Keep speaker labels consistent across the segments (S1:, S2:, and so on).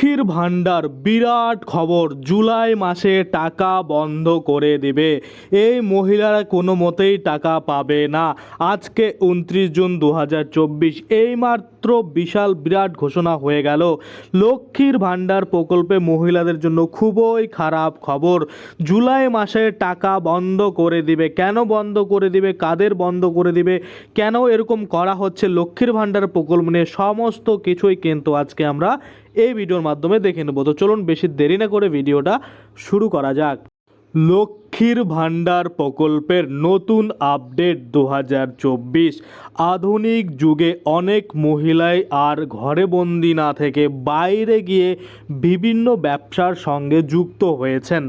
S1: লক্ষ্মীর ভাণ্ডার বিরাট খবর। জুলাই মাসে টাকা বন্ধ করে দেবে। এই মহিলারা কোনো মতেই টাকা পাবে না। আজকে উনত্রিশ জুন দু হাজার চব্বিশ, এই চব্বিশ এইমাত্র বিশাল বিরাট ঘোষণা হয়ে গেল। লক্ষ্মীর ভাণ্ডার প্রকল্পে মহিলাদের জন্য খুবই খারাপ খবর। জুলাই মাসে টাকা বন্ধ করে দিবে। কেন বন্ধ করে দিবে? কাদের বন্ধ করে দিবে? কেন এরকম করা হচ্ছে? লক্ষ্মীর ভাণ্ডার প্রকল্প নিয়ে সমস্ত কিছুই কিন্তু আজকে আমরা এই ভিডিওর মাধ্যমে দেখে নেব। তো চলুন বেশি দেরি না করে ভিডিওটা শুরু করা যাক। লক্ষ্মীর ভাণ্ডার প্রকল্পের নতুন আপডেট দু হাজার চব্বিশ। আধুনিক যুগে অনেক মহিলাই আর ঘরে বন্দি না থেকে বাইরে গিয়ে বিভিন্ন ব্যবসার সঙ্গে যুক্ত হয়েছেন।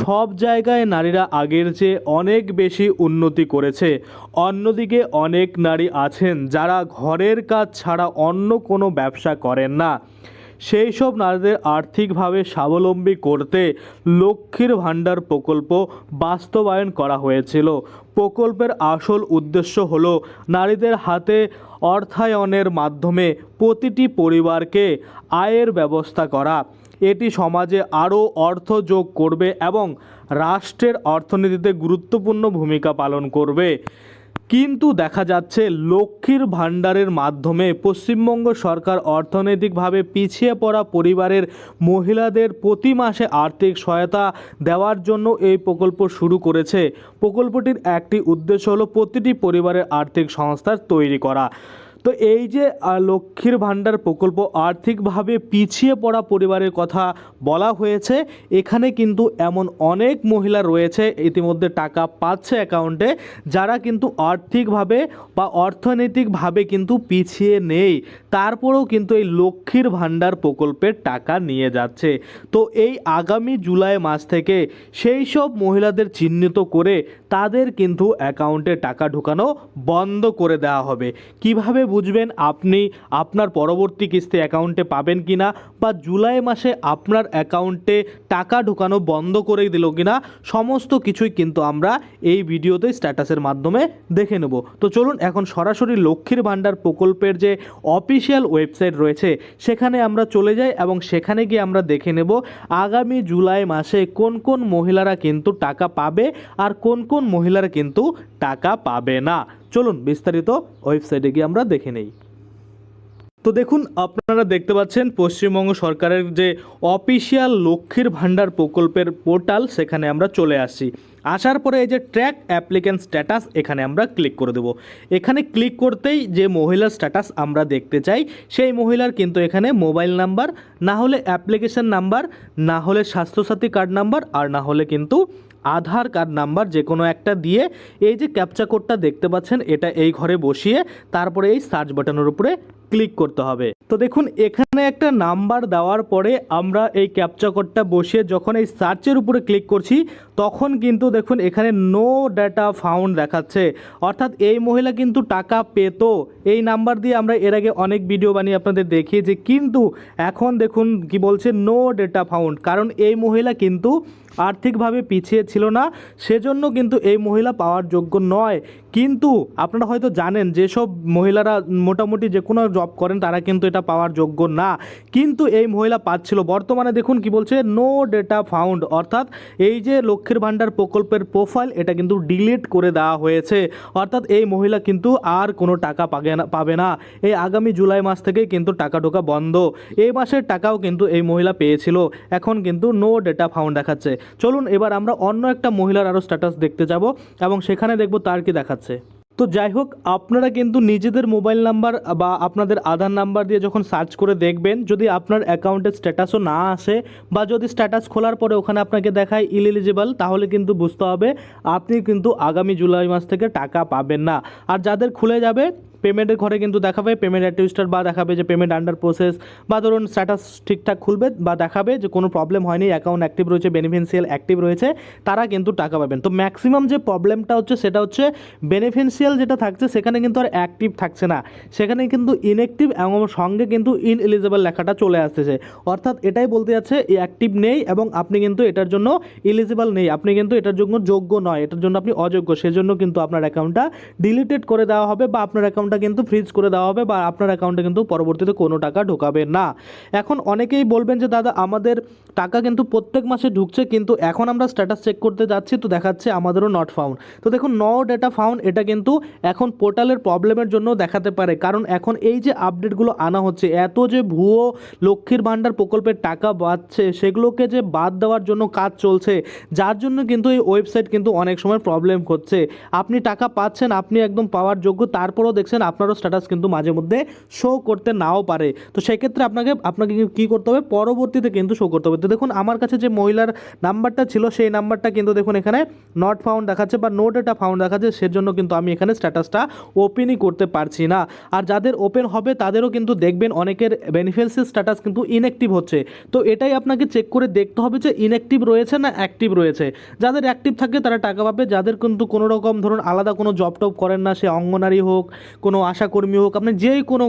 S1: সব জায়গায় নারীরা আগের চেয়ে অনেক বেশি উন্নতি করেছে। অন্যদিকে অনেক নারী আছেন যারা ঘরের কাজ ছাড়া অন্য কোনো ব্যবসা করেন না। সেই সব নারীদের আর্থিকভাবে স্বাবলম্বী করতে লক্ষ্মীর ভাণ্ডার প্রকল্প বাস্তবায়ন করা হয়েছিল। প্রকল্পের আসল উদ্দেশ্য হলো নারীদের হাতে অর্থায়নের মাধ্যমে প্রতিটি পরিবারকে আয়ের ব্যবস্থা করা। এটি সমাজে আরও অর্থ যোগ করবে এবং রাষ্ট্রের অর্থনীতিতে গুরুত্বপূর্ণ ভূমিকা পালন করবে। কিন্তু দেখা যাচ্ছে লক্ষ্মীর ভাণ্ডারের মাধ্যমে পশ্চিমবঙ্গ সরকার অর্থনৈতিকভাবে পিছিয়ে পড়া পরিবারের মহিলাদের প্রতি মাসে আর্থিক সহায়তা দেওয়ার জন্য এই প্রকল্প শুরু করেছে। প্রকল্পটির একটি উদ্দেশ্য হলো প্রতিটি পরিবারের আর্থিক সংস্থার তৈরি করা। তো এই যে লক্ষ্মীর ভাণ্ডার প্রকল্প আর্থিকভাবে পিছিয়ে পড়া পরিবারের কথা বলা হয়েছে, এখানে কিন্তু এমন অনেক মহিলা রয়েছে, ইতিমধ্যে টাকা পাচ্ছে অ্যাকাউন্টে, যারা কিন্তু আর্থিকভাবে বা অর্থনৈতিকভাবে কিন্তু পিছিয়ে নেই। তারপরেও কিন্তু এই লক্ষ্মীর ভাণ্ডার প্রকল্পের টাকা নিয়ে যাচ্ছে। তো এই আগামী জুলাই মাস থেকে সেই সব মহিলাদের চিহ্নিত করে তাদের কিন্তু অ্যাকাউন্টে টাকা ঢুকানো বন্ধ করে দেওয়া হবে। কীভাবে বুঝবেন আপনি? আপনার পরবর্তী কিস্তি অ্যাকাউন্টে পাবেন কিনা? বা জুলাই মাসে আপনার অ্যাকাউন্টে টাকা ঢুকানো বন্ধ করে দিল কিনা? সমস্ত কিছুই কিন্তু আমরা এই ভিডিওতে স্ট্যাটাসের মাধ্যমে দেখে নেব। তো চলুন এখন সরাসরি লক্ষ্মীর ভাণ্ডার প্রকল্পের যে অফিসিয়াল ওয়েবসাইট রয়েছে, সেখানে আমরা চলে যাই এবং সেখানে গিয়ে আমরা দেখে নেব আগামী জুলাই মাসে কোন কোন মহিলারা কিন্তু টাকা পাবে আর কোন কোন মহিলারা কিন্তু টাকা পাবে না। চলুন বিস্তারিত ওয়েবসাইটে গিয়ে আমরা দেখে নেই। তো দেখুন, আপনারা দেখতে পাচ্ছেন পশ্চিমবঙ্গ সরকারের যে অফিসিয়াল লক্ষ্মীর ভাণ্ডার প্রকল্পের পোর্টাল, সেখানে আমরা চলে আসছি। আসার পরে এই যে ট্র্যাক অ্যাপ্লিক্যান্ট স্ট্যাটাস, এখানে আমরা ক্লিক করে দেবো। এখানে ক্লিক করতেই যে মহিলার স্ট্যাটাস আমরা দেখতে চাই, সেই মহিলার কিন্তু এখানে মোবাইল নাম্বার, না হলে অ্যাপ্লিকেশন নাম্বার, না হলে স্বাস্থ্যসাথী কার্ড নাম্বার, আর না হলে কিন্তু আধার কার্ড নাম্বার যে কোনো একটা দিয়ে এই যে ক্যাপচা কোডটা দেখতে পাচ্ছেন, এটা এই ঘরে বসিয়ে তারপরে এই সার্চ বাটনের উপরে ক্লিক করতে হবে। তো দেখুন, এখানে একটা নাম্বার দেওয়ার পরে আমরা এই ক্যাপচা কোডটা বসিয়ে যখন এই সার্চের উপরে ক্লিক করছি তখন কিন্তু দেখুন এখানে নো ডাটা ফাউন্ড দেখাচ্ছে। অর্থাৎ এই মহিলা কিন্তু টাকা পেত। এই নাম্বার দিয়ে আমরা এর আগে অনেক ভিডিও বানিয়ে আপনাদের দেখিয়েছি। কিন্তু এখন দেখুন কি বলছে নো ডেটা ফাউন্ড কারণ এই মহিলা কিন্তু আর্থিকভাবে পিছিয়ে ছিল না, সেজন্য কিন্তু এই মহিলা পাওয়ার যোগ্য নয়। কিন্তু আপনারা হয়তো জানেন, যেসব মহিলারা মোটামুটি যে কোনো জব করেন, তারা কিন্তু এটা পাওয়ার যোগ্য না। কিন্তু এই মহিলা পাচ্ছিল। বর্তমানে দেখুন কি বলছে নো ডেটা ফাউন্ড অর্থাৎ এই যে লক্ষ্মীর ভাণ্ডার প্রকল্পের প্রোফাইল এটা কিন্তু ডিলিট করে দেওয়া হয়েছে। অর্থাৎ এই মহিলা কিন্তু আর কোনো টাকা পাবে না পাবে না। এই আগামী জুলাই মাস থেকে কিন্তু টাকা ঢোকা বন্ধ। এই মাসের টাকাও কিন্তু এই মহিলা পেয়েছিল। এখন কিন্তু নো ডেটা ফাউন্ড দেখাচ্ছে। চলুন এবার আমরা অন্য একটা মহিলার আরও স্ট্যাটাস দেখতে যাব এবং সেখানে দেখব তার কি দেখাচ্ছে। তো যাই হোক, আপনারা কিন্তু নিজেদের মোবাইল নাম্বার বা আপনাদের আধার নাম্বার দিয়ে যখন সার্চ করে দেখবেন, যদি আপনার অ্যাকাউন্টের স্ট্যাটাসও না আসে বা যদি স্ট্যাটাস খোলার পরে ওখানে আপনাকে দেখায় ইলিজিবল, তাহলে কিন্তু বুঝতে হবে আপনি কিন্তু আগামী জুলাই মাস থেকে টাকা পাবেন না। আর যাদের খুলে যাবে পেমেন্টের ঘরে কিন্তু দেখাবে পেমেন্ট অ্যাটিউস্টার বা দেখাবে যে পেমেন্ট আন্ডার প্রসেস বা ধরুন স্ট্যাটাস ঠিকঠাক খুলবে বা দেখাবে যে কোনো প্রবলেম হয়নি অ্যাকাউন্ট অ্যাক্টিভ রয়েছে বেনিফিশিয়াল অ্যাক্টিভ রয়েছে, তারা কিন্তু টাকা পাবেন। তো ম্যাক্সিমাম যে প্রবলেমটা হচ্ছে সেটা হচ্ছে বেনিফিশিয়াল যেটা থাকছে সেখানে কিন্তু আর অ্যাক্টিভ থাকছে না। সেখানে কিন্তু ইনঅ্যাক্টিভ এবং সঙ্গে কিন্তু ইন এলিজেবল লেখাটা চলে আসতেছে। অর্থাৎ এটাই বলতে যাচ্ছে অ্যাক্টিভ নেই এবং আপনি কিন্তু এটার জন্য এলিজিবল নেই। আপনি কিন্তু এটার জন্য যোগ্য নয়, এটার জন্য আপনি অযোগ্য, সেজন্য কিন্তু আপনার অ্যাকাউন্টটা ডিলিটেড করে দেওয়া হবে বা আপনার অ্যাকাউন্টটা অ্যাকাউন্টটা কিন্তু ফ্রিজ করে দেওয়া হবে বা আপনার অ্যাকাউন্টে কিন্তু পরবর্তীতে কোনো টাকা ঢোকাবে না। এখন অনেকেই বলবেন যে, দাদা, আমাদের টাকা কিন্তু প্রত্যেক মাসে ঢুকছে, কিন্তু এখন আমরা স্ট্যাটাস চেক করতে যাচ্ছি, তো দেখাচ্ছে আমাদেরও নট ফাউন্ড তো দেখুন ন ডেটা ফাউন্ড এটা কিন্তু এখন পোর্টালের প্রবলেমের জন্য দেখাতে পারে। কারণ এখন এই যে আপডেটগুলো আনা হচ্ছে, এত যে ভুয়ো লক্ষ্মীর ভাণ্ডার প্রকল্পের টাকা বাড়ছে, সেগুলোকে যে বাদ দেওয়ার জন্য কাজ চলছে, যার জন্য কিন্তু এই ওয়েবসাইট কিন্তু অনেক সময় প্রবলেম হচ্ছে। আপনি টাকা পাচ্ছেন, আপনি একদম পাওয়ার যোগ্য, তারপরেও দেখছেন আপনারও স্ট্যাটাস কিন্তু মাঝে মধ্যে শো করতে নাও পারে। তো সেক্ষেত্রে আপনাকে আপনাকে কী করতে হবে? পরবর্তীতে কিন্তু শো করতে হবে। তো দেখুন, আমার কাছে যে মহিলার নাম্বারটা ছিল, সেই নাম্বারটা কিন্তু দেখুন, এখানে নট ফাউন্ড দেখাচ্ছে বা নো ডেটা ফাউন্ড দেখাচ্ছে, সেজন্য কিন্তু আমি এখানে স্ট্যাটাসটা ওপেনই করতে পারছি না। আর যাদের ওপেন হবে, তাদেরও কিন্তু দেখবেন অনেকের বেনিফিসিয়ারি স্ট্যাটাস কিন্তু ইনঅ্যাক্টিভ হচ্ছে। তো এটাই আপনাকে চেক করে দেখতে হবে যে ইনঅ্যাক্টিভ রয়েছে না অ্যাক্টিভ রয়েছে। যাদের অ্যাক্টিভ থাকে, তারা টাকা পাবে। যাদের কিন্তু কোনো রকম, ধরুন, আলাদা কোনো জব টব করেন না, সে অঙ্গনারী হোক কোনো আশাকর্মী হোক, আপনি যেই কোনো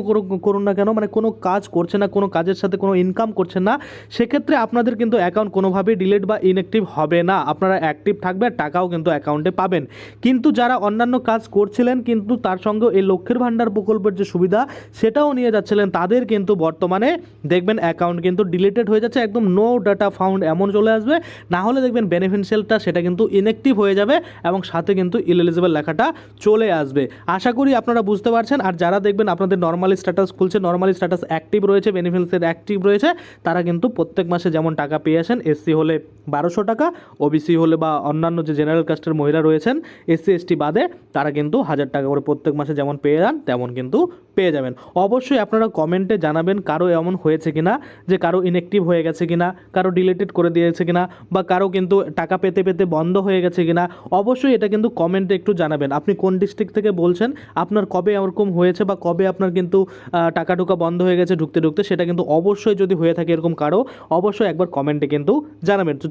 S1: করুন না কেন মানে কোনো কাজ করছে না, কোনো কাজের সাথে কোনো ইনকাম করছেন না, সেক্ষেত্রে আপনাদের কিন্তু অ্যাকাউন্ট কোনোভাবেই ডিলিট বা ইনঅ্যাক্টিভ হবে না। আপনারা অ্যাক্টিভ থাকবে টাকাও কিন্তু অ্যাকাউন্টে পাবেন। কিন্তু যারা অন্যান্য কাজ করছিলেন, কিন্তু তার সঙ্গে এই লক্ষ্মীর ভাণ্ডার প্রকল্পের যে সুবিধা, সেটাও নিয়ে যাচ্ছিলেন, তাদের কিন্তু বর্তমানে দেখবেন অ্যাকাউন্ট কিন্তু ডিলিটেড হয়ে যাচ্ছে, একদম নো ডাটা ফাউন্ড এমন চলে আসবে। না হলে দেখবেন বেনিফিশিয়ালটা সেটা কিন্তু ইনঅ্যাক্টিভ হয়ে যাবে এবং সাথে কিন্তু ইলিজিবল লেখাটা চলে আসবে। আশা করি আপনারা বুঝতে পারছেন। আর যারা দেখবেন আপনাদের নর্মালি স্ট্যাটাস খুলছে নর্মালি স্ট্যাটাস অ্যাক্টিভ রয়েছে বেনিফিটসের অ্যাক্টিভ রয়েছে, তারা কিন্তু প্রত্যেক মাসে যেমন টাকা পেয়ে আসেন এসসি হলে বারোশো টাকা ওবিসি হলে বা অন্যান্য যে জেনারেল কাস্টের মহিলা রয়েছেন এসসি এসটি বাদে তারা কিন্তু হাজার টাকা করে প্রত্যেক মাসে যেমন পেয়ে যান, তেমন কিন্তু পেয়ে যাবেন। অবশ্যই আপনারা কমেন্টে জানাবেন কারও এমন হয়েছে কিনা, যে কারও ইনঅ্যাক্টিভ হয়ে গেছে কিনা, কারও ডিলেটেড করে দিয়েছে কিনা, বা কারও কিন্তু টাকা পেতে পেতে বন্ধ হয়ে গেছে কিনা, অবশ্যই এটা কিন্তু কমেন্টে একটু জানাবেন। আপনি কোন ডিস্ট্রিক্ট থেকে বলছেন, আপনার কবে এরকম হয়েছে বা কবে আপনার কিন্তু টাকা ঢোকা বন্ধ হয়ে গেছে ঢুকতে ঢুকতে, সেটা কিন্তু অবশ্যই যদি হয়ে থাকে এরকম কারও, অবশ্যই একবার কমেন্টে কিন্তু জানাবেন। তো